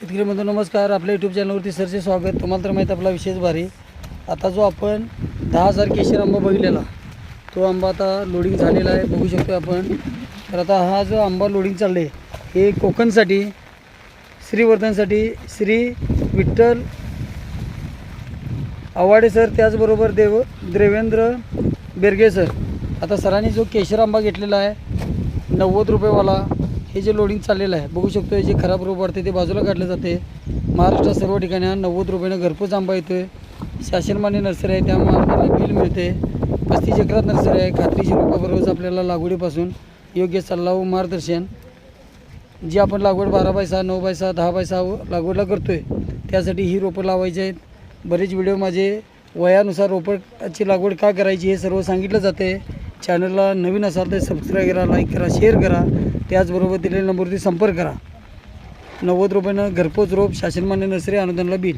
शेतकरी बंधू नमस्कार. आपल्या यूट्यूब चॅनलवरती सरचे स्वागत. तुम्हाला तर माहीत आपला विशेष भारी. आता जो आपण दहा हजार केशर आंबा बघितलेला तो आंबा आता लोडिंग झालेला आहे बघू शकतो आपण. तर आता हा जो आंबा लोडिंग चालले हे कोकणसाठी श्रीवर्धनसाठी श्री विठ्ठल आवाडे सर त्याचबरोबर देव देवेंद्र बेरगे सर. आता सरांनी जो केशर आंबा घेतलेला आहे नव्वद रुपयेवाला हे जे लोडिंग चाललेलं आहे बघू शकतो हे जे खराब रोप वाढते ते बाजूला काढलं जाते. महाराष्ट्रात सर्व ठिकाणी नव्वद रुपयानं घरपोच आंबा येतो आहे शासनमान्य नर्सरी आहे त्यामुळे आपल्याला बिल मिळते. पस्तीस एकरात नर्सरी आहे खात्रीशी रोपाबरोबरच आपल्याला लागवडीपासून योग्य सल्ला व मार्गदर्शन. जी आपण लागवड बारा बाय सहा नऊ बाय सहा दहा बाय सहा लागवडला करतो आहे त्यासाठी ही रोपं लावायची आहेत. बरेच व्हिडिओ माझे वयानुसार रोपाची लागवड का करायची हे सर्व सांगितलं जाते. चॅनलला नवीन असाल तर सबस्क्राईब करा लाईक करा शेअर करा. त्याचबरोबर दिलेल्या नंबरवरती संपर्क करा. नव्वद रुपयानं घरपोच रोप शासनमान्य नसरे अनुदानला बिल